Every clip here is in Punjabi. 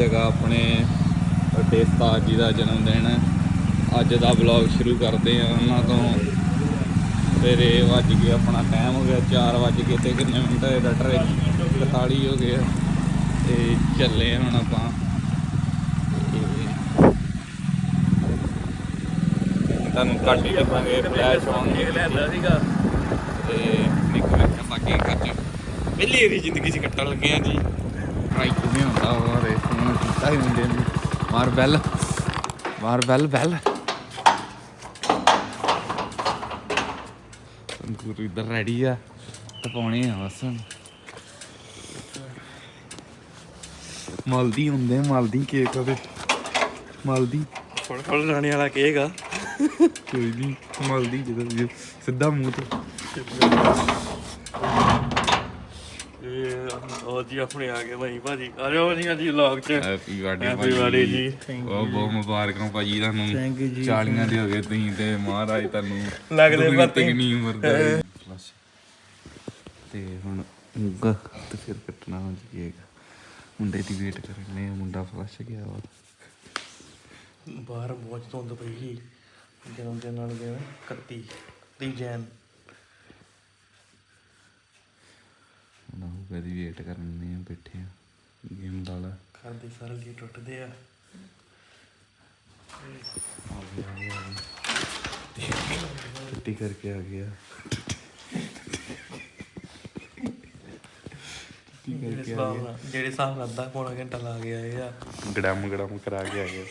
ਹੈਗਾ ਆਪਣੇ ਵੱਡੇ ਜੀ ਦਾ ਜਨਮ ਦਿਨ। ਅੱਜ ਦਾ ਵਲੌਗ ਸ਼ੁਰੂ ਕਰਦੇ ਆ ਉਹਨਾਂ ਤੋਂ। ਫਿਰ ਇਹ ਵੱਜ ਗਿਆ ਆਪਣਾ ਟਾਈਮ ਹੋ ਗਿਆ 4 ਵੱਜ ਕੇ ਤੇ ਕਿੰਨੇ ਮਿੰਟ ਹੋਏ, ਡਾਕਟਰ 41 ਹੋ ਗਏ ਆ। ਤੇ ਚੱਲੇ ਹੁਣ ਆਪਾਂ। ਤੁਹਾਨੂੰ ਕੱਟ ਹੀ ਲੱਭਾਂਗੇ ਫਲੈਸ਼ ਆਉਂਦੀ ਲੈਂਦਾ ਸੀਗਾ ਤੇ ਨਿੱਕ ਨਿੱਕ ਬਾਕੀ ਕੱਟ ਪਹਿਲੀ ਵਾਰੀ ਜ਼ਿੰਦਗੀ 'ਚ ਕੱਟਣ ਲੱਗੇ ਆ ਜੀ। ਟਰਾਈ ਕਿਵੇਂ ਹੁੰਦਾ ਉਹ ਰੇ ਫੋਨ ਕੀਤਾ ਹੀ ਮੁੰਡੇ ਨੇ। ਮਾਰ ਬੈਲ ਮਾਰ ਬੈਲ ਬੈਲ ਤੰਦੂਰ ਇੱਧਰ ਰੈਡੀ ਆ ਟਪਾਉਣੇ ਆ ਬਸ ਮਲਦੀ ਹੁੰਦੇ ਮਲਦੀ ਕੇਕ ਉਹਦੇ। ਮਲਦੀ। ਫੜ ਫੜ ਲਾਣੇ ਵਾਲਾ ਕੇਕ ਆ। ਕੋਈ ਨਹੀਂ ਮਲਦੀ ਜਦੋਂ ਸਿੱਧਾ ਮੂੰਹ ਤੋਂ। ਉਹ ਜੀ ਆਪਣੇ ਆ ਗਏ ਭਾਈ ਭਾਜੀ। ਆ ਜਾਓ ਜੀ ਅੱਜ ਵਲੌਗ ਚ। ਹੈਪੀ ਬਰਥਡੇ Happy birthday ਜੀ। ਉਹ ਬਹੁਤ ਮੁਬਾਰਕਾਂ ਭਾਜੀ ਤੁਹਾਨੂੰ। Thank you ਜੀ। 40 ਦੇ ਹੋ ਗਏ ਤੁਸੀਂ ਤੇ ਮਹਾਰਾਜ ਤੁਹਾਨੂੰ ਲੱਗਦੇ ਦੁੱਗਣੀ ਭਰਤੀ। ਤਿੱਗਣੀ ਉਮਰ ਦਾ ਬਸ। ਤੇ ਹੁਣ ਮੁੱਗਾ ਤੇ ਫਿਰ ਕੱਟਣਾ ਹੋ ਜੀਏਗਾ ਮੁੰਡੇ ਦੀ ਵੇਟ ਕਰਨੇ ਆ ਮੁੰਡਾ ਫਲਸ਼ ਗਿਆ ਵਾ। ਬਾਹਰ ਬਹੁਤ ਧੁੰਦ ਪਈ ਸੀ। ਜਨਮ ਦਿਨ ਨਾਲ ਗਿਆ 31 31 ਜੈਨ ਹੁਣ ਹੋਊਗਾ ਦੀ ਵੇਟ ਕਰਨੇ ਆ ਬੈਠੇ ਆ ਗੇਮ ਘਰ ਦੇ ਸਾਰੇ ਜੀ ਟੁੱਟਦੇ ਆ। ਆ ਗਿਆ ਆ ਗਿਆ। ਆ ਗਿਆ ਛੁੱਟੀ ਕਰਕੇ ਆ ਗਿਆ ਜਿਹੜੇ ਕਰਕੇ ਆ ਹਿਸਾਬ ਗਿਆ। ਨਾਲ ਜਿਹੜੇ ਹਿਸਾਬ ਨਾਲ ਅੱਧਾ ਪੌਣਾ ਘੰਟਾ ਲਾ ਕੇ ਆਏ ਆ। ਗੜਮ ਗੜਮ ਕਰਾ ਕੇ ਆ। ਗਿਆ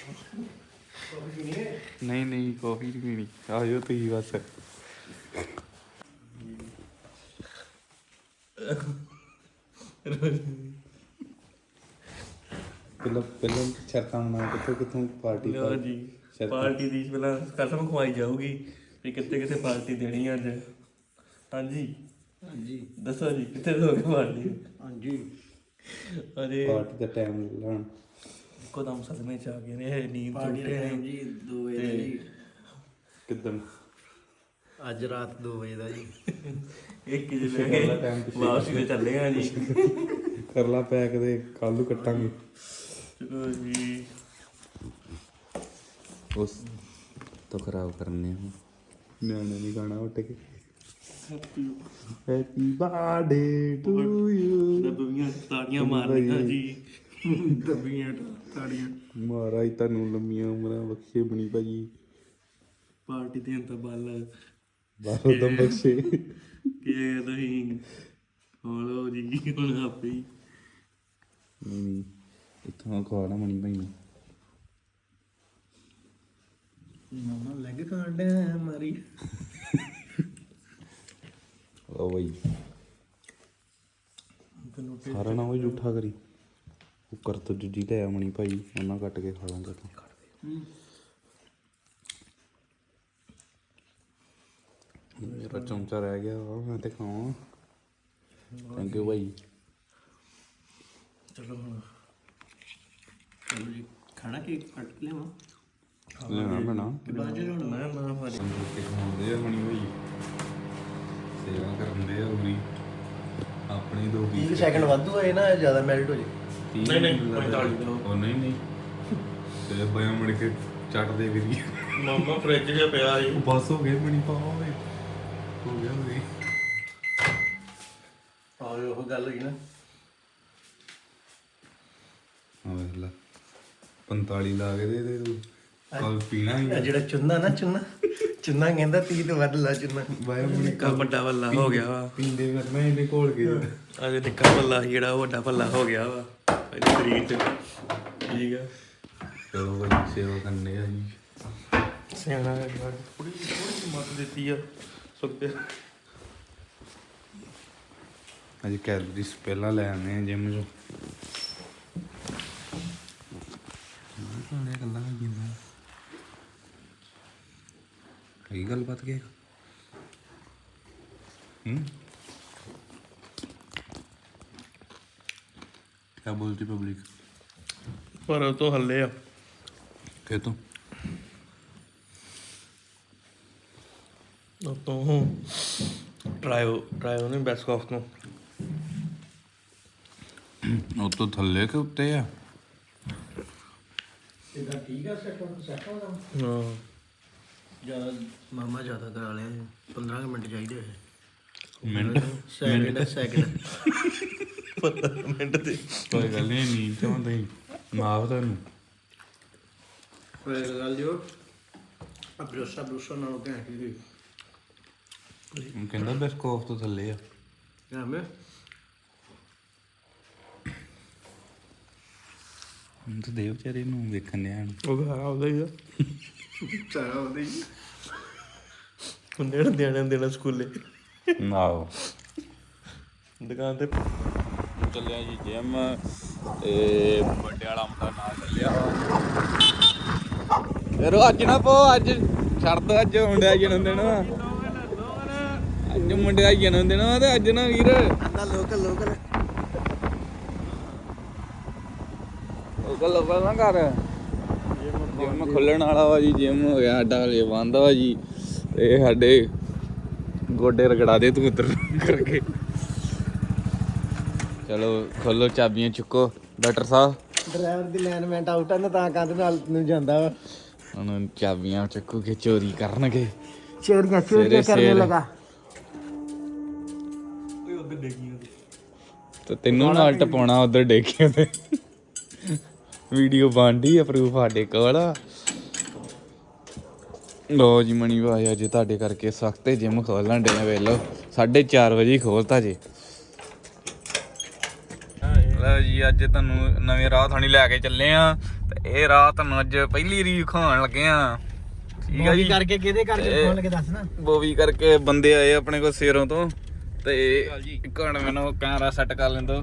ਨਹੀਂ ਨਹੀਂ ਕਾਫੀ ਨਹੀਂ ਪੀਣੀ। ਆਇਓ ਤੁਸੀਂ ਬਸ। ਪਹਿਲਾਂ ਪਹਿਲਾਂ ਸ਼ਰਤਾਂ ਮਨਾ ਕਿੱਥੋਂ ਕਿੱਥੋਂ ਪਾਰਟੀ ਲੋ ਜੀ। ਪਾਰਟੀ ਦੀ ਪਹਿਲਾਂ ਕਸਮ ਖਵਾਈ ਜਾਊਗੀ ਵੀ ਕਿੱਥੇ ਕਿੱਥੇ ਪਾਰਟੀ ਦੇਣੀ ਆ ਅੱਜ। ਹਾਂਜੀ? ਹਾਂਜੀ। ਦੱਸੋ ਜੀ ਕਿੱਥੇ ਦੋਗੇ ਪਾਰਟੀ? ਹਾਂਜੀ। ਅਰੇ ਪਾਰਟੀ ਦਾ ਟਾਈਮ ਲੈਣ। ਕੋਦਮ ਸਦਮੇ ਚ ਆ ਗਏ ਨੇ ਇਹ ਨੀਂਦ ਟੁੱਟੇ ਨੇ। ਜੀ 2 ਵਜੇ ਦਾ ਜੀ। ਕਿਦਾਂ ਅੱਜ ਰਾਤ 2 ਵਜੇ ਦਾ ਜੀ। ਇੱਕ ਜਿਹੇ ਲੈ ਕੇ ਵਾਪਸ ਤੇ ਚੱਲੇ ਆ ਜੀ। ਕਰ ਲਾ ਪੈਕ ਦੇ ਕੱਲ ਨੂੰ ਕੱਟਾਂਗੇ। ਚਲੋ ਜੀ। ਉਸ ਤੋਂ ਖਰਾਬ ਕਰਨੇ ਆ। ਨਿਆਣੇ ਨਹੀਂ ਗਾਣਾ ਉੱਟ ਕੇ। ਹੈਪੀ ਬਰਥਡੇ ਟੂ ਯੂ ਡੱਬੀਆਂ ਤਾੜੀਆਂ ਮਾਰਨੀਆਂ ਜੀ। ਡੱਬੀਆਂ ਤਾੜੀਆਂ। ਮਹਾਰਾਜ ਤੁਹਾਨੂੰ ਲੰਮੀਆਂ ਉਮਰਾਂ ਬਖਸ਼ੇ ਬਣੀ ਭਾਜੀ। ਪਾਰਟੀ ਦੇਣ ਤੋਂ ਬਾਅਦ ਬਾਹਰੋਂ ਦਮ ਬਖਸ਼ੇ। ਕਿ ਤੁਸੀਂ ਹੌਲੋ ਜੀ ਹੁਣ ਆਪੇ ਹੀ। ਨਹੀਂ ਨਹੀਂ ਇੱਥੋਂ ਖਵਾਣਾ ਮਣੀ ਭਾਈ ਨੂੰ। ਮਾਮਾ ਲੱਗ ਕਾਂਡਿਆ ਮਾਰੀ। ਭਾਈ ਤੈਨੂੰ ਸਾਰਾ ਨਾ ਉਹ ਝੂਠਾ ਕਰੀ। ਕੁੱਕਰ ਤੋਂ ਜੁਜੀ ਲੈ ਆ ਮਣੀ ਭਾਈ ਉਹਨਾਂ ਕੱਟ ਕੇ ਖਾ ਲਾਂਗਾ ਤੂੰ ਮੇਰਾ ਚਮਚਾ ਰਹਿ ਗਿਆ ਵਾ ਮੈਂ ਤੇ ਖਾਵਾਂ। ਥੈਂਕ ਯੂ ਭਾਈ। ਚਲੋ ਹੁਣ। ਚਲੋ ਜੀ। ਖਾਣਾ ਕੇਕ ਕੱਟ ਕੇ ਲਿਆਵਾਂ? ਲੈਣਾ ਪੈਣਾ ਬਾਜੇ ਹੁਣ ਨਾ ਨਾ ਭਾਜੀ ਰੋਟੀ ਖਾਉਂਦੇ ਆ ਮਣੀ ਭਾਈ। ਸੇਵਾ ਕਰਦੇ ਆ ਪੂਰੀ ਆਪਣੀ ਦੋ 30 ਸੈਕਿੰਡ ਵਾਧੂ ਆਏ ਨਾ ਜ਼ਿਆਦਾ ਮੈਲਟ ਹੋ ਜੇ। ਨਹੀਂ, ਨਹੀਂ, 45 ਦਿਓ। ਉਹ ਨਹੀਂ ਨਹੀਂ। ਤੇ ਬਿਆ ਮੁੜ ਕੇ ਚੱਟ ਦੇ ਵੀਰੀ ਮਾਮਾ ਫ੍ਰਿਜ 'ਚ ਪਿਆ ਜੀ ਬਸ ਹੋ ਗਏ ਮਣੀ ਹੋ ਗਿਆ ਹੋ ਗਈ ਆਹ ਉਹ ਗੱਲ ਹੋਈ ਨਾ। ਆ ਵੇਖ ਲੈ 45 ਲਾ ਕੇ ਦੇ ਦੇ ਤੂੰ। ਕੱਲ ਪੀਣਾ ਹੀ ਆਹ ਜਿਹੜਾ ਚੁੰਨਾ ਨਾ ਚੁੰਨਾ। ਚੁੰਨਾ ਕਹਿੰਦਾ 30 ਤੋਂ ਵੱਧ ਲਾ ਚੁੰਨਾ। ਬਾਇਆ ਮੁੜ ਨਿੱਕਾ ਵੱਡਾ ਵੱਲਾ ਹੋ ਗਿਆ ਵਾ। ਪੀਂਦੇ ਫਿਰਨਾ ਇਹਨੇ ਘੋਲ ਕੇ। ਅੱਜ ਨਿੱਕਾ ਵੱਲਾ ਸੀ ਜਿਹੜਾ ਉਹ ਵੱਡਾ ਵੱਲਾ ਹੋ ਗਿਆ ਵਾ। ਇਹਦੇ ਸਰੀਰ 'ਚ ਠੀਕ ਆ। ਚਲੋ ਭਾਈ ਸੇਵਾ ਕਰਨੇ ਆ ਜੀ। ਸਿਆਣਾ ਹੈ ਥੋੜੀ ਥੋੜੀ ਮਤ ਦਿੱਤੀ ਆ। ਸੁੱਤੇ ਅੱਜ ਕੈਲਰੀਜ਼ ਪਹਿਲਾਂ ਲੈ ਆਨੇ ਆ ਜਿਮ ਚੋਂ ਨਾਲੇ ਗੱਲਾਂ ਕੀਆਂ ਕੀ ਗੱਲ ਬਾਤ ਕੀ ਹੂੰ क्या बोलती पब्लिक ਪਰ ਉਹ ਤੋਂ ਹੱਲੇ ਆ कह तो ਤੋਂ ਟਰਾਇਓ ਟਰਾਇਓ ਨੇ ਬੈਸਟ ਕਾਫ ਤੋਂ। ਉਹ ਤੋਂ ਥੱਲੇ ਕਿ ਉੱਤੇ ਆ? ਕਿਦਾਂ ਠੀਕ ਆ ਸੈਟ ਸੈਟ ਹੋ ਹਾਂ। ਜ਼ਿਆਦਾ ਮਾਮਾ ਜ਼ਿਆਦਾ ਕਰਾ ਲਿਆ 15 ਮਿੰਟ ਚਾਹੀਦੇ ਮਿੰਟ? ਸੈਕਿੰਡ ਸੈਕਿੰਡ ਮਿੰਟ ਤੇ ਕੋਈ ਗੱਲ ਨਹੀਂ ਨੀਂਦ ਤੇ ਹੁੰਦਾ ਹੀ ਮਾਫ ਤੁਹਾਨੂੰ। ਕੋਈ ਗੱਲ ਜੋ ਆ ਬਰੋਸਾ ਨਾਲ ਹੀ ਹੁਣ ਕਹਿੰਦਾ ਬਿਸਕੋਫ ਤੋਂ ਥੱਲੇ ਆ ਮੈਂ ਹੁਣ ਤਾਂ ਦੇ ਵਿਚਾਰੇ ਨੂੰ ਵੇਖਣ ਡਿਆ ਨੂੰ ਉਹ ਘਰ ਆਉਂਦਾ ਹੀ ਆ ਚਾਹ ਹੀ ਹੁੰਦੇ ਨੇ ਦੇਣਾ ਦੇਣਾ ਸਕੂਲੇ ਆਓ ਦੁਕਾਨ ਤੇ ਚੱਲਿਆ ਜੀ ਜਿਮ ਤੇ ਵੱਡੇ ਵਾਲਾ ਮੁੰਡਾ ਨਾਲ ਚੱਲਿਆ ਯਾਰ ਅੱਜ ਨਾ ਪੋ ਅੱਜ ਛੱਡ ਦੋ ਅੱਜ ਮੁੰਡੇ ਦਾ ਜਨਮ ਦਿਨ ਵਾ ਅੱਜ ਮੁੰਡੇ ਦਾ ਜਨਮ ਦਿਨ ਵਾ ਤੇ ਅੱਜ ਨਾ ਵੀਰ। ਆਂਦਾ ਲੋਕਲ ਲੋਕਲ ਉਹ ਗੱਲ ਨਾ ਕਰ। ਜਿਮ ਖੁੱਲਣ ਵਾਲਾ ਵਾ ਜੀ ਜਿਮ ਹੋ ਗਿਆ ਸਾਡਾ ਹਲੇ ਬੰਦ ਵਾ ਜੀ। ਤੇ ਸਾਡੇ ਗੋਡੇ ਰਗੜਾ ਦੇ ਤੂੰ ਉਧਰ ਕਰਕੇ। ਚਲੋ ਖੋਲੋ ਚਾਬੀਆਂ ਚੁੱਕੋ ਡਾਕਟਰ ਸਾਹਿਬ। ਡਰਾਈਵਰ ਦੀ ਲਾਈਨਮੈਂਟ ਆਊਟ ਆ ਨਾ ਤਾਂ ਕੰਧ ਨਾਲ ਨੂੰ ਜਾਂਦਾ ਵਾ। ਹੁਣ ਚਾਬੀਆਂ ਚੱਕੂ ਕੇ ਚੋਰੀ ਕਰਨਗੇ। ਚੋਰੀਆਂ ਸਵੇਰੇ ਸਵੇਰੇ। ਓਏ ਤੇ ਤੈਨੂੰ ਨਾਲ ਟਪਾਉਣਾ ਉਧਰ ਡੇਕੇ ਤੇ। ਵੀਡੀਓ ਆ ਪ੍ਰੂਫ ਸਾਡੇ ਕੋਲ। ਲੋ ਜੀ ਮਣੀ ਭਾਈ ਅੱਜ ਤੁਹਾਡੇ ਕਰਕੇ ਸਖਤੇ ਜਿਮ ਖੋਲਣ ਦੇ ਵੇਲੋ। 4:30 ਵਜੇ ਖੋਲਤਾ ਜੀ। ਲਓ ਜੀ ਅੱਜ ਤੁਹਾਨੂੰ ਨਵੇਂ ਰਾਹ ਥਾਣੀ ਲੈ ਕੇ ਚੱਲੇ ਆ। ਤੇ ਇਹ ਰਾਹ ਤੁਹਾਨੂੰ ਅੱਜ ਪਹਿਲੀ ਰੀ ਖਾਣ ਲੱਗੇ ਆ। ਠੀਕ ਆ ਜੀ। ਕਰਕੇ ਕਿਹਦੇ ਕਰਕੇ ਖੋਲ ਕੇ ਦੱਸ ਨਾ। ਬੋਵੀ ਕਰਕੇ ਬੰਦੇ ਆਏ ਆਪਣੇ ਕੋਲ ਸੇਰੋਂ ਤੋਂ। ਤੇ ਇੱਕ ਮੈਨੂੰ ਕੈਮਰਾ ਸੈੱਟ ਕਰ ਲੈਂਦੋ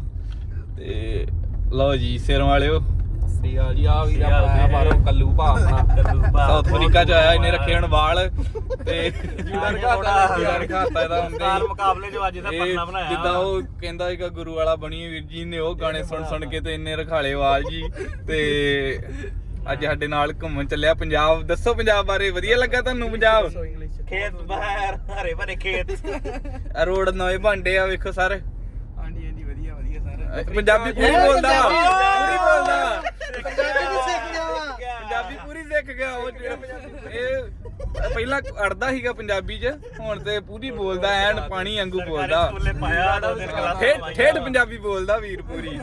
ਤੇ ਲਓ ਜੀ ਸੇਰੋਂ ਵਾਲਿਓ। ਸ੍ਰੀ ਅਕਾਲ ਜੀ ਆ ਵੀਰ ਆਪਣਾ ਬਾਹਰੋਂ ਕੱਲੂ ਭਾ ਆਪਣਾ। ਸਾਊਥ ਅਫਰੀਕਾ ਚ ਆਇਆ ਇਹਨੇ ਰੱਖੇ ਹੁਣ ਵਾਲ। ਤੇ ਜੂੜਾ ਰਖਾਤਾ ਜੂੜਾ ਰਖਾਤਾ ਇਹਦਾ ਹੁੰਦੇ ਕਾਰ ਮੁਕਾਬਲੇ ਚ ਅੱਜ ਦਾ ਇਹ ਪਰਨਾ ਬਣਾਇਆ। ਜਿੱਦਾਂ ਉਹ ਕਹਿੰਦਾ ਸੀਗਾ ਗੁਰੂ ਵਾਲਾ ਬਣੀ ਵੀਰ ਜੀ ਨੇ ਉਹ ਗਾਣੇ ਸੁਣ ਸੁਣ ਕੇ ਤੇ ਇੰਨੇ ਰਖਾਲੇ ਵਾਲ ਜੀ। ਤੇ ਅੱਜ ਸਾਡੇ ਨਾਲ ਘੁੰਮਣ ਚੱਲਿਆ ਪੰਜਾਬ। ਦੱਸੋ ਪੰਜਾਬ ਬਾਰੇ ਵਧੀਆ ਲੱਗਾ ਤੁਹਾਨੂੰ ਪੰਜਾਬ? ਖੇਤ ਬਾਹਰ ਹਰੇ ਭਰੇ ਖੇਤ। ਆ ਰੋਡ ਨਵੇਂ ਬਣਦੇ ਆ ਵੇਖੋ ਸਰ। ਹਾਂਜੀ ਹਾਂਜੀ ਵਧੀਆ ਵਧੀਆ ਸਰ। ਪੰਜਾਬੀ ਪੂਰੀ ਬੋਲਦਾ। ਪੂਰੀ ਬੋਲਦਾ। ਪੰਜਾਬੀ ਵੀ ਸਿੱਖ ਗਿਆ। ਵਾ ਪੰਜਾਬੀ ਪੂਰੀ ਸਿੱਖ ਗਿਆ ਉਹ ਜਿਹੜਾ ਇਹ ਪਹਿਲਾਂ ਅੜਦਾ ਸੀਗਾ ਪੰਜਾਬੀ 'ਚ ਹੁਣ ਤੇ ਪੂਰੀ ਬੋਲਦਾ ਐਨ ਪਾਣੀ ਵਾਂਗੂ ਬੋਲਦਾ। ਠੇਠ ਪੰਜਾਬੀ ਬੋਲਦਾ ਵੀਰ ਪੂਰੀ।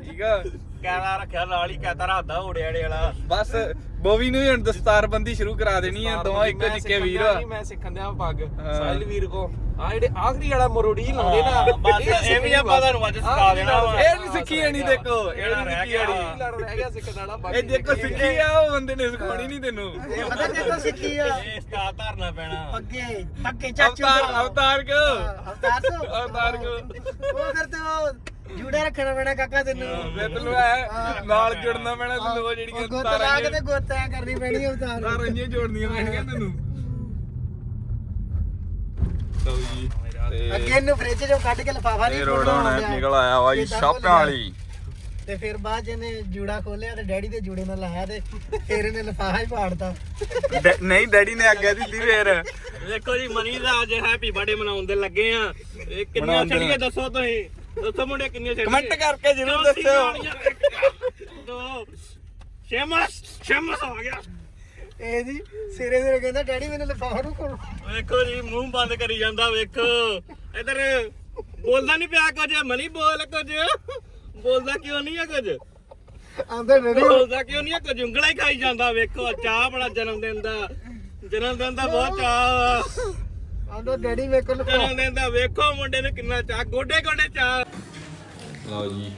ਠੀਕ ਆ। ਕੈਮਰਾ ਰੱਖਿਆ ਨਾਲ ਹੀ ਕਹਤਾ ਰਾਦਾ ਓੜਿਆੜੇ ਵਾਲਾ ਬਸ ਬੋਵੀ ਨੂੰ ਹੀ ਹੁਣ ਦਸਤਾਰਬੰਦੀ ਸ਼ੁਰੂ ਕਰਾ ਦੇਣੀ ਆ ਦੋਵਾਂ ਇੱਕੋ ਜਿੱਕੇ ਵੀਰ। ਆ ਮੈਂ ਸਿੱਖਣ ਦਿਆ ਪੱਗ। ਹਾਂ। ਸਾਹਿਲ ਵੀਰ ਕੋ। ਆ ਜਿਹੜੇ ਆਖਰੀ ਵਾਲਾ ਮਰੋੜੀ ਲਾਉਂਦੇ ਨਾ ਬਸ ਇਹ ਵੀ ਆਪਾਂ ਤੁਹਾਨੂੰ ਅੱਜ ਸਿਖਾ ਦੇਣਾ ਵਾ। ਇਹ ਨਹੀਂ ਸਿੱਖੀ ਜਾਣੀ ਦੇਖੋ ਇਹ ਨਹੀਂ ਰਹਿ ਸਿੱਖੀ ਲੜ ਰਹਿ ਗਿਆ ਸਿੱਖਣ ਵਾਲਾ ਬਾਕੀ ਇਹ ਦੇਖੋ ਸਿੱਖੀ ਆ ਉਹ ਬੰਦੇ ਨੇ ਸਿਖਾਉਣੀ ਨਹੀਂ ਤੈਨੂੰ। ਇਹ ਪਤਾ ਕਿੱਥੋਂ ਸਿੱਖੀ ਆ? ਇਹ ਸਟਾ ਧਰਨਾ ਪੈਣਾ। ਅੱਗੇ ਅੱਗੇ ਚਾਚੂ ਅਵਤਾਰ ਅਵਤਾਰ ਕੋ। ਅਵਤਾਰ ਕੋ। ਉਹ ਫਿਰ ਤੇ ਉਹ ਜੂੜਾ ਰੱਖਣਾ ਪੈਣਾ ਕਾਕਾ ਤੈਨੂੰ। ਮੈਂ ਤੈਨੂੰ ਐ ਨਾਲ ਜੁੜਨਾ ਪੈਣਾ ਤੈਨੂੰ ਉਹ ਜਿਹੜੀਆਂ ਗੁੱਤ ਲਾ ਤਾਰਾਂ ਕੇ ਤੇ ਗੁੱਤ ਐ ਕਰਨੀ ਪੈਣੀ ਅਵਤਾਰ ਤਾਰਾਂ ਜਿਹੀਆਂ ਜੋੜਨੀਆਂ ਪੈਣਗੀਆਂ ਤੈਨੂੰ। ਲਓ ਜੀ ਤੇ ਅੱਗੇ ਇਹਨੂੰ ਫ੍ਰਿਜ ਚੋਂ ਕੱਢ ਕੇ ਲਫਾਫਾ ਨਹੀਂ ਰੋਡ ਹੁਣ ਨਿਕਲ ਆਇਆ ਵਾ ਜੀ ਸ਼ਾਪਾਂ ਵਾਲੀ। ਤੇ ਫਿਰ ਬਾਅਦ ਇਹਨੇ ਜੂੜਾ ਖੋਲਿਆ ਤੇ ਡੈਡੀ ਦੇ ਜੂੜੇ ਨਾਲ ਲਾਇਆ ਤੇ ਫਿਰ ਇਹਨੇ ਲਫਾਫਾ ਹੀ ਪਾੜਤਾ। ਨਹੀਂ ਡੈਡੀ ਨੇ ਆਗਿਆ ਦਿੱਤੀ ਫੇਰ। ਦੇਖੋ ਜੀ ਮਨੀ ਦਾ ਅੱਜ ਹੈਪੀ ਬਰਥਡੇ ਮਨਾਉਣ ਦੇ ਲੱਗੇ ਆ। ਇਹ ਕਿੰਨੀਆਂ ਛੜੀਆਂ ਦੱਸੋ ਤੁਸੀਂ? ਦੱਸੋ ਮੁੰਡੇ ਕਿੰਨੀਆਂ ਛੜੀਆਂ ਕਮੈਂਟ ਕਰਕੇ ਜਰੂਰ ਦੱਸਿਓ। ਦੋ। ਸ਼ੇਮਸ ਸ਼ੇਮਸ ਆ ਗਿਆ। ਇਹ ਜੀ ਸਿਰੇ ਸਿਰੇ ਕਹਿੰਦਾ ਡੈਡੀ ਮੈਨੂੰ ਲਫਾਫਾ ਨੂੰ ਖੋਲ ਵੇਖੋ ਜੀ ਮੂੰਹ ਬੰਦ ਕਰੀ ਜਾਂਦਾ ਵੇਖੋ। ਇਧਰ ਬੋਲਦਾ ਨਹੀਂ ਪਿਆ ਕੁਝ ਮਨੀ ਬੋਲ ਕੁਝ। ਬੋਲਦਾ ਕਿਉਂ ਨਹੀਂ ਹੈ ਕੁਝ? ਆਂਦੇ ਡੈਡੀ ਬੋਲਦਾ ਕਿਉਂ ਨਹੀਂ ਹੈ ਕੁਝ? ਉਂਗਲਾਂ ਹੀ ਖਾਈ ਜਾਂਦਾ ਵੇਖੋ। ਚਾਹ ਬੜਾ ਜਨਮ ਦਿਨ ਦਾ। ਜਨਮ ਦਿਨ ਦਾ ਬਹੁਤ ਚਾਹ ਆਂਦਾ ਡੈਡੀ ਮੇਰੇ ਕੋਲ ਦਾ ਵੇਖੋ ਮੁੰਡੇ ਨੂੰ ਕਿੰਨਾ ਚਾਹ ਗੋਡੇ ਗੋਡੇ ਚਾਹ ਲਓ ਜੀ।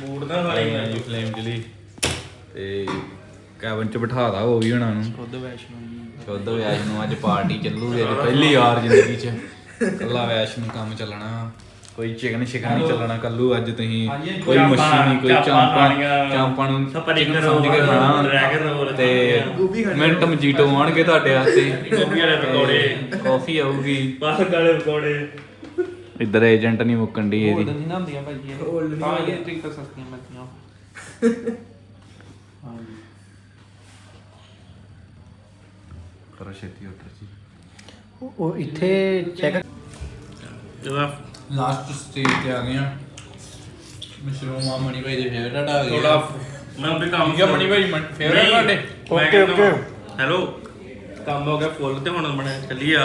ਬੂਟ ਦਾ ਆਈ ਜੀ ਫਲੇਮ ਜਲੀ ਤੇ ਕੈਬਨ ਚ ਬਿਠਾਦਾ ਉਹ ਵੀ ਉਹਨਾਂ ਨੂੰ। ਖੁਦ ਵੈਸ਼ਨੋ ਜੀ। ਸ਼ੁੱਧ ਵਿਆਜ ਨੂੰ ਅੱਜ ਪਾਰਟੀ ਚੱਲੂਗੀ ਅੱਜ ਪਹਿਲੀ ਵਾਰ ਜ਼ਿੰਦਗੀ 'ਚ। ਕੱਲਾ ਵੈਸ਼ ਨੂੰ ਕੰਮ ਚੱਲਣਾ। ਕੋਈ ਚਿਕਨ ਸ਼ਿਕਨ ਨਹੀਂ ਚੱਲਣਾ ਕੱਲੂ ਅੱਜ ਤੁਸੀਂ ਕੋਈ ਮੱਛੀ ਨਹੀਂ ਕੋਈ ਚਾਂਪਾਂ ਚਾਂਪਾਂ ਨੂੰ chicken ਸਮਝ ਕੇ ਖਾਣਾ। ਤੇ ਮਿੰਟ ਮਜੀਟੋ ਆਣਗੇ ਤੁਹਾਡੇ ਵਾਸਤੇ। ਗੋਭੀ ਵਾਲੇ ਪਕੌੜੇ। ਕਾਫੀ ਆਊਗੀ। ਪਾਲਕ ਵਾਲੇ ਪਕੌੜੇ। ਇੱਧਰ ਏਜੰਟ ਨਹੀਂ ਮੁੱਕਣ ਦੀ ਇਹਦੀ। ਨਹੀਂ ਨਾ ਹੁੰਦੀਆਂ ਭਾਈ ਇਹ। ਹਾਂ ਇਹ ਠੀਕ ਤਾਂ ਸਸਤੀਆਂ ਮਿਲਦੀਆਂ। ਕਰੋ ਛੇਤੀ ਆਰਡਰ ਜੀ। ਉਹ ਇੱਥੇ ਚੈੱਕ ਜਿਹੜਾ ਲਾਸਟ ਸਟੇਜ ਤੇ ਆ ਗਏ ਆ ਮਸ਼ਰੂਮ ਆ ਮਣੀ ਭਾਈ ਦੇ ਫੇਵਰਟ ਆ ਗਏ ਥੋੜਾ ਮੈਂ ਆਪੇ ਕੰਮ ਠੀਕ ਮਣੀ ਭਾਈ ਫੇਵਰੇਟ ਤੁਹਾਡੇ? Okay okay. ਹੈਲੋ ਕੰਮ ਹੋ ਗਿਆ ਫੁੱਲ ਤੇ ਹੁਣ ਮੈਂ ਚੱਲੀ ਆ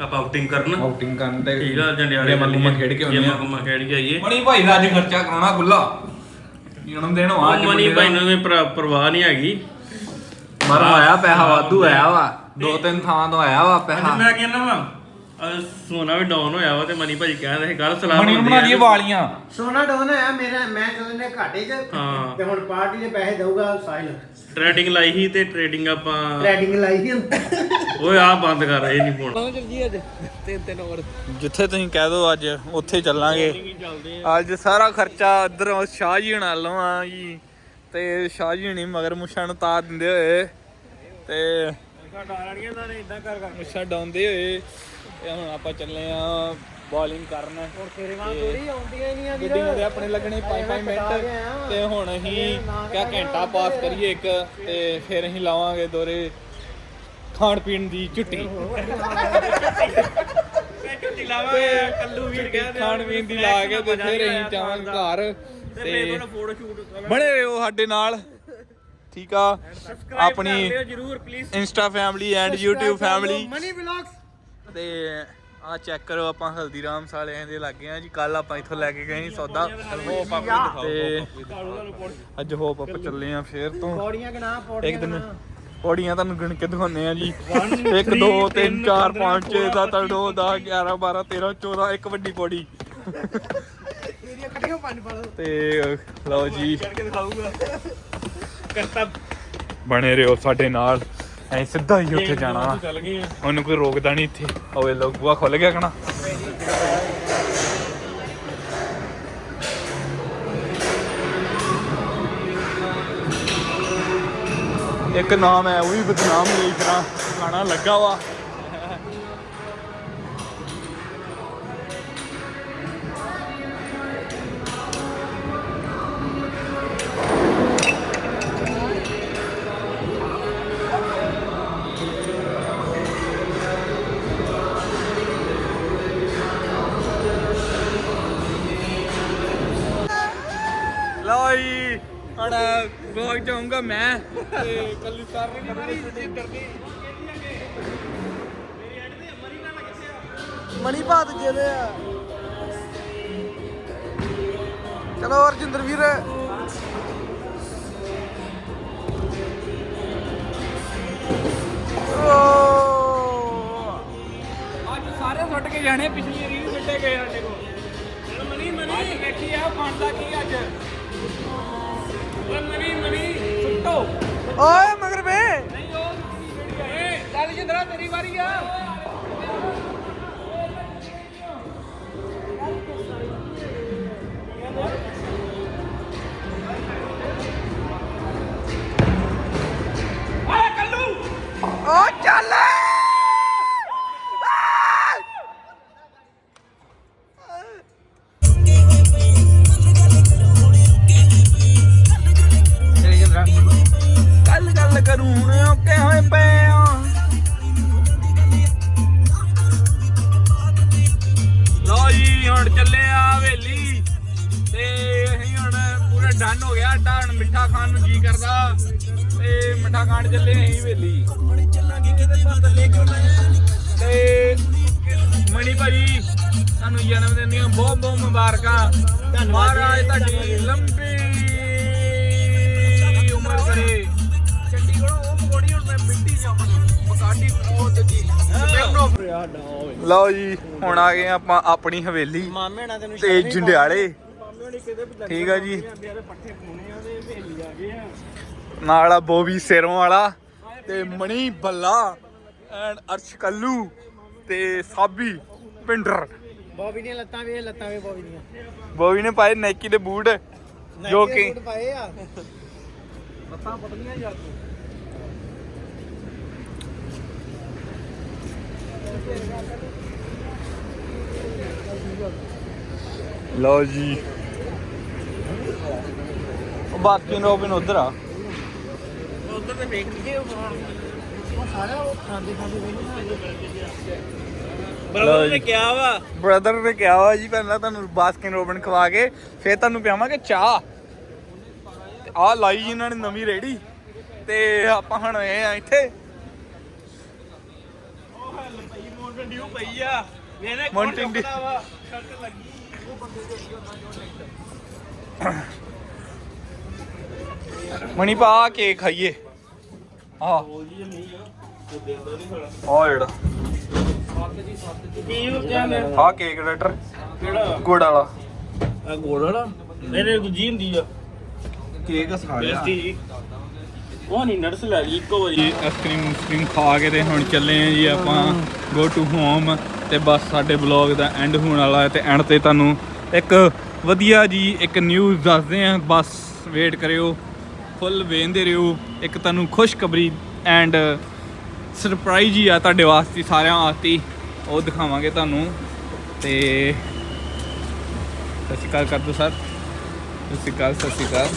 ਆਪਾਂ ਆਊਟਿੰਗ ਕਰਨ। ਆਊਟਿੰਗ ਕਰਨ ਤੇ ਠੀਕ ਆ ਜੰਡਿਆਲੇ ਗੁੰਮਾਂ ਖੇਡ ਕੇ ਆਉਂਦੇ ਆ। ਗੁੰਮਾਂ ਖੇਡ ਕੇ ਆਈਏ। ਮਣੀ ਭਾਈ ਦਾ ਅੱਜ ਖਰਚਾ ਕਰਾਉਣਾ ਖੁੱਲਾ ਜਨਮ ਦਿਨ ਆ ਅੱਜ ਮੁੰਡੇ ਭਾਈ। ਨੂੰ ਵੀ ਪਰ- ਪਰਵਾਹ ਨਹੀਂ ਹੈਗੀ। ਪਰ ਆਇਆ ਪੈਸਾ ਵਾਧੂ ਆਇਆ ਵਾ। ਦੋ ਤਿੰਨ ਥਾਂ ਤੋਂ ਆਇਆ ਵਾ ਪੈਸਾ। ਮੈਂ ਕਹਿੰਦਾ ਵਾ ਸੋਨਾ ਵੀ ਡਾਊਨ ਹੋਇਆ ਵਾ ਤੇ ਮਨੀ ਭਾਈ ਕਹਿੰਦੇ ਸੀ ਗੱਲ ਸਲਾਮ ਮਣੀ ਨੂੰ ਹੁੰਦੀ ਬਣਾ ਆ। ਲਈਏ ਵਾਲੀਆਂ। ਸੋਨਾ ਡਾਊਨ ਹੋਇਆ ਮੇਰਾ ਮੈਂ ਚੱਲਨੇ ਘਾਟੇ 'ਚ ਹਾਂ। ਤੇ ਹੁਣ ਪਾਰਟੀ ਦੇ ਪੈਸੇ ਦਊਗਾ ਸਾਹਿਲ ਟ੍ਰੇਡਿੰਗ ਲਾਈ ਸੀ ਤੇ ਟ੍ਰੇਡਿੰਗ ਆਪਾਂ ਟ੍ਰੈਡਿੰਗ ਲਾਈ ਸੀ। ਓਏ ਆ ਬੰਦ ਕਰ ਇਹ ਨਹੀਂ ਪਾਉਣਾ ਜਿੱਥੇ ਤੁਸੀਂ ਕਹਿ ਦੋ ਅੱਜ ਉੱਥੇ ਚੱਲਾਂਗੇ। ਅੱਜ ਸਾਰਾ ਖਰਚਾ ਇਧਰੋਂ ਸ਼ਾਹ ਜੀ ਨਾਲ ਲਵਾਂ ਜੀ। ਤੇ ਸ਼ਾਹ ਜੀ ਹਣੀ ਮਗਰ ਮੁੱਛਾਂ ਨੂੰ ਤਾਰ ਦਿੰਦੇ ਹੋਏ। ਤੇ ਮੁੱਛਾਂ ਡਾਉਂਦੇ ਹੋਏ। ਤੇ ਹੁਣ ਆਪਾਂ ਚੱਲੇ ਆ ਬੋਲਿੰਗ ਕਰਨ। ਹੁਣ ਤੇਰੇ ਵਾਂ ਥੋੜੀ ਆਉਂਦੀਆਂ ਹੀ ਨਹੀਂ ਆ ਵੀਰ। ਗੱਡੀਆਂ ਦੇ ਆਪਣੇ ਲੱਗਣੇ 5-5 ਮਿੰਟ। ਤੇ ਹੁਣ ਅਸੀਂ ਕਿਆ ਘੰਟਾ ਪਾਸ ਕਰੀਏ ਇੱਕ ਤੇ ਫਿਰ ਅਸੀਂ ਲਾਵਾਂਗੇ ਦੋਰੇ ਖਾਣ ਪੀਣ ਦੀ ਝੁੱਟੀ। ਝੁੱਟੀ ਲਾਵਾਂਗੇ ਕੱਲੂ ਵੀਰ ਕਹਿੰਦੇ ਖਾਣ ਪੀਣ ਦੀ ਲਾ ਕੇ ਤੇ ਫਿਰ ਅਸੀਂ ਜਾਵਾਂਗੇ ਘਰ। ਤੇ ਤੇ ਫੋਟੋ ਸ਼ੂਟ ਬਣੇ ਰਹੋ ਸਾਡੇ ਨਾਲ। ਠੀਕ ਆ? ਆਪਣੀ ਜਰੂਰ please Insta family and YouTube family Mani vlogs ਤੇ ਆ ਚੈੱਕ ਕਰੋ ਆਪਾਂ ਹਲਦੀਰਾਮ ਸਾਲਿਆਂ ਦੇ ਲੱਗੇ ਆ ਜੀ ਕੱਲ ਆਪਾਂ ਇੱਥੋਂ ਲੈ ਕੇ ਗਏ ਸੀ ਸੌਦਾ। ਤੇ ਅੱਜ ਹੋਪ ਆਪਾਂ ਚੱਲੇ ਆ ਫੇਰ ਤੋਂ। ਪੌੜੀਆਂ ਕਿ ਨਾ ਇੱਕ ਪੌੜੀਆਂ ਦਿਨ ਪੌੜੀਆਂ ਤੁਹਾਨੂੰ ਗਿਣ ਕੇ ਦਿਖਾਉਂਦੇ ਆ ਜੀ। 1 2 3 4 5 6 7 8 9 10 11 12 13 14 ਇੱਕ ਵੱਡੀ ਪੌੜੀ। ਤੇ ਲਓ ਜੀ। ਕਰਤਾ ਬਣੇ ਰਹੋ ਸਾਡੇ ਨਾਲ। ਐ ਸਿੱਧਾ ਹੀ ਉੱਥੇ ਜਾਣਾ। ਵਾ ਚੱਲ ਗਏ ਆ। ਉਹਨੂੰ ਕੋਈ ਰੋਕਦਾ ਨਹੀਂ ਇੱਥੇ। ਓਏ ਲੋਕ ਬੂਆ ਖੁੱਲ ਗਿਆ ਕਣਾ। ਇੱਕ ਨਾਮ ਹੈ ਉਹ ਵੀ ਬਦਨਾਮ ਲਈ ਤਰ੍ਹਾਂ ਗਾਣਾ ਲੱਗਾ ਵਾ। ਜਾਊਂਗਾ ਮੈਂ। ਤੇ ਕੱਲੀ ਸਰ ਨੇ ਕਰਨੀ ਸ਼ੂਟਿੰਗ ਕਰਨੀ ਮਣੀ ਬਾਤ ਜਿਹੜੇ ਆ? ਚਲੋ ਅਰਜਿੰਦਰ ਵੀਰ। ਅੱਜ ਸਾਰੇ ਸੁੱਟ ਕੇ ਜਾਣੇ ਪਿਛਲੀ ਰੀਲ ਸੁੱਟੇ ਗਏ ਸਾਡੇ ਕੋਲ। ਮਨੀ ਮਨੀ। ਅੱਜ ਵੇਖੀ ਆ ਬਣਦਾ ਕੀ ਅੱਜ? ਮਨੀ ਮਨੀ। ਓਏ ਮਗਰ ਬੇ। ਨਹੀਂ ਉਹ ਏ ਚੱਲ ਜਿੰਦਰਾ ਤੇਰੀ ਵਾਰੀ ਆ। ਡਨ ਹੋ ਗਿਆ ਅੱਡਾ ਹੁਣ ਮਿੱਠਾ ਖਾਣ ਨੂੰ ਜੀ ਕਰਦਾ ਤੇ ਮਿੱਠਾ ਖਾਣ ਚੱਲੇ ਅਸੀਂ ਹਵੇਲੀ। ਤੇ ਮਣੀ ਭਾਜੀ ਤੁਹਾਨੂੰ ਜਨਮ ਦਿਨ ਦੀਆਂ ਬਹੁਤ ਬਹੁਤ ਮੁਬਾਰਕਾਂ। ਮਹਾਰਾਜ ਤੁਹਾਡੀ ਲੰਬੀ ਉਮਰ ਕਰੇ। ਚੰਡੀਗੜ੍ਹੋਂ ਉਹ ਪਕੌੜੀ ਹੁਣ ਮੈਂ ਮਿੱਟੀ ਜਾਵਾਂ ਪਕਾੜੀ ਉਹ ਦੂਜੀ ਲਓ ਜੀ ਹੁਣ ਆ ਗਏ ਆਪਾਂ ਆਪਣੀ ਹਵੇਲੀ ਮਾਮੇ ਨਾਲ ਤੈਨੂੰ ਤੇ ਜੰਡਿਆਲੇ। ਠੀਕ ਆ ਜੀ। ਨਾਲ ਆ ਬੋਬੀ ਸਿਰੋਂ ਵਾਲਾ ਤੇ ਮਣੀ ਬੱਲਾ ਐਂਡ ਅਰਸ਼ ਕੱਲੂ ਤੇ ਸਾਬੀ ਪਿੰਡਰ। ਬੋਬੀ ਦੀਆਂ ਲੱਤਾਂ ਵੇ ਲੱਤਾਂ ਵੇ ਬੋਬੀ ਦੀਆਂ। ਬੋਬੀ ਨੇ ਪਾਏ ਨਾਈਕੀ ਦੇ ਬੂਟ ਜੋ ਕਿ ਪਾਏ ਆ। ਲੱਤਾਂ ਪਤਲੀਆਂ ਯਾਰ ਤੂੰ ਲਓ ਜੀ। ਉਹ ਬਾਕੀ ਰੋਬਿਨ ਉਧਰ ਆ। ਉਧਰ ਤੇ ਵੇਖ ਲਈਏ ਉਹ ਸਾਰਾ ਉਹ ਖਾਂਦੇ ਖਾਂਦੇ ਬਰਦਰ ਨੇ। ਕਿਹਾ ਵਾ। ਬ੍ਰਦਰ ਨੇ ਕਿਹਾ ਵਾ ਜੀ ਪਹਿਲਾਂ ਤੁਹਾਨੂੰ ਬਾਸਕਿਨ ਰੋਬਿਨ ਖਵਾ ਕੇ ਫਿਰ ਤੁਹਾਨੂੰ ਪਿਆਵਾਂਗੇ ਚਾਹ। ਆਹ ਲਾਈ ਜੀ ਇਹਨਾਂ ਨੇ ਨਵੀਂ ਰੇੜੀ ਤੇ ਆਪਾਂ ਹੁਣ ਇਹ ਆ ਇੱਥੇ। ਮੋਟਰ ਡਿਊ ਪਈ ਆ। ਇਹਨੇ Mountain Dew। ਵਾ? ਸ਼ਰਟ ਲੱਗੀ। ਮਣੀ ਪਾ ਆਹ ਕੇਕ ਖਾਈਏ ਆ ਬੋਲਦੀ ਨਹੀਂ ਆ ਉਹ ਦਿੰਦਾ ਨਹੀਂ ਥੋੜਾ ਆ ਜਿਹੜਾ ਕੀ ਆ ਕੇਕ ਡਾਕਟਰ ਕਿਹੜਾ? ਗੁੜ ਵਾਲਾ। ਆ ਗੋੜ ਵਾਲਾ? ਇਹਨੇ ਦੂਜੀ ਹੁੰਦੀ ਆ। ਕੇਕ ਖਾ ਬੈਸਟੀ ਜੀ। ਉਹ ਨਹੀਂ ਨਰਸ ਲੈ ਲਈ ਇੱਕੋ ਵਾਰੀ। ਜੀ ਆਈਸਕ੍ਰੀਮ ਆਈਸਕ੍ਰੀਮ ਖਾ ਕੇ ਤੇ ਹੁਣ ਚੱਲੇ ਆ ਜੀ ਆਪਾਂ ਗੋ ਟੂ ਹੋਮ ਤੇ ਬਸ ਸਾਡੇ ਬਲੌਗ ਦਾ ਐਂਡ ਹੋਣ ਵਾਲਾ ਹੈ ਤੇ ਐਂਡ ਤੇ ਤੁਹਾਨੂੰ ਇੱਕ ਵਧੀਆ ਜੀ, ਇੱਕ ਨਿਊਜ਼ ਦੱਸਦੇ ਆ ਬਸ ਵੇਟ ਕਰਿਓ ਫੁੱਲ ਵੇਂਦੇ ਰਹੋ, ਇੱਕ ਤੁਹਾਨੂੰ ਖੁਸ਼ਖਬਰੀ ਐਂਡ ਸਰਪ੍ਰਾਈਜ਼ ਹੀ ਆ ਤੁਹਾਡੇ ਵਾਸਤੇ ਸਾਰਿਆਂ ਵਾਸਤੇ ਉਹ ਦਿਖਾਵਾਂਗੇ ਤੁਹਾਨੂੰ, ਤੇ ਸਤਿ ਸ਼੍ਰੀ ਅਕਾਲ ਕਰ ਦੋ ਸਰ, ਸਤਿ ਸ਼੍ਰੀ ਅਕਾਲ, ਸਤਿ ਸ਼੍ਰੀ ਅਕਾਲ,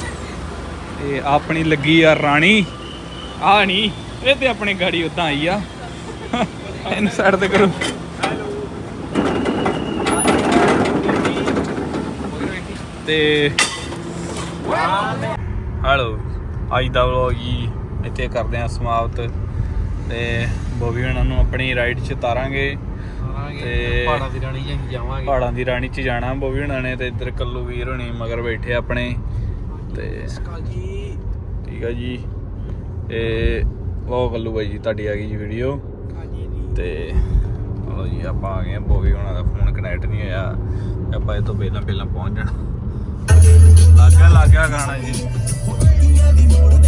ਤੇ ਆਪਣੀ ਲੱਗੀ ਆ ਰਾਣੀ ਆ ਨਹੀਂ ਇਹ ਤੇ ਆਪਣੀ ਗਾੜੀ ਉਦਾਂ ਆਈ ਆ, ਇਹਨੂੰ ਸਾਈਡ ਤੇ ਕਰੋ। ਤੇ ਹੈਲੋ ਅੱਜ ਦਾ ਵਲੌਗ ਜੀ ਇੱਥੇ ਕਰਦੇ ਆ ਸਮਾਪਤ। ਤੇ ਬੋਬੀ ਉਹਨਾਂ ਨੂੰ ਆਪਣੀ ਰਾਈਡ 'ਚ ਤਾਰਾਂਗੇ ਤੇ ਪਹਾੜਾਂ ਦੀ ਰਾਣੀ ਜਾਂ ਜਾਵਾਂਗੇ। ਪਹਾੜਾਂ ਦੀ ਰਾਣੀ 'ਚ ਜਾਣਾ ਬੋਬੀ ਹੁਣਾਂ ਨੇ ਤੇ ਇੱਧਰ ਕੱਲੂ ਵੀਰ ਹੋਣੀ ਮਗਰ ਬੈਠੇ ਆਪਣੇ। ਤੇ ਜੀ। ਠੀਕ ਆ ਜੀ। ਇਹ ਲੋ ਕੱਲੂ ਬਾਈ ਜੀ ਤੁਹਾਡੀ ਆ ਗਈ ਜੀ ਵੀਡੀਓ ਤੇ ਜੀ ਆਪਾਂ ਆ ਗਏ ਬੋਬੀ ਹੁਣਾਂ ਦਾ ਫੋਨ ਕਨੈਕਟ ਨਹੀਂ ਹੋਇਆ। ਆਪਾਂ ਇਹ ਤੋਂ ਪਹਿਲਾਂ ਪਹਿਲਾਂ ਪਹੁੰਚ ਜਾਣਾ। ਲੱਗ ਗਿਆ ਲੱਗ ਗਿਆ ਗਾਣਾ ਜੀ।